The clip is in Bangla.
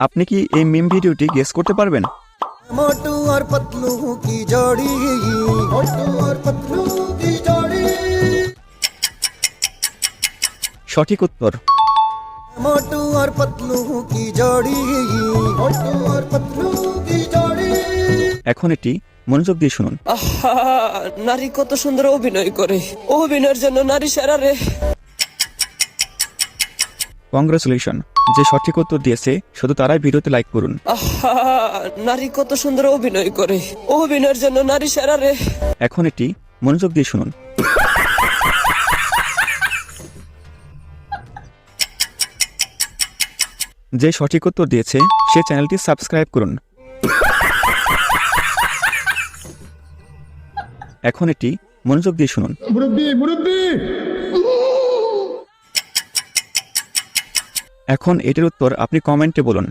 আপনি কি এই মিম ভিডিওটি গেস করতে পারবেন? মোটু আর পাতলু কি জড়ি? মোটু আর পাতলু কি জড়ি? সঠিক উত্তর। মোটু আর পাতলু কি জড়ি? মোটু আর পাতলু কি জড়ি? এখন এটি মনোযোগ দিয়ে শুনুন। আহা নারী কত সুন্দর অভিনয় করে। অভিনয়ের জন্য নারী সেরা রে। কংগ্রেচুলেশন। যে সঠিক উত্তর দিয়েছে শুধু তারাই ভিডিওতে লাইক করুন। নারী কত সুন্দর অভিনয় করে। অভিনয়ের জন্য নারী সেরা রে। এখন এটি মনোযোগ দিয়ে শুনুন। যে সঠিক উত্তর দিয়েছে সে চ্যানেলটি সাবস্ক্রাইব করুন। এখন এটি মনোযোগ দিয়ে শুনুন। এখন এটির উত্তর আপনি কমেন্টে বলুন।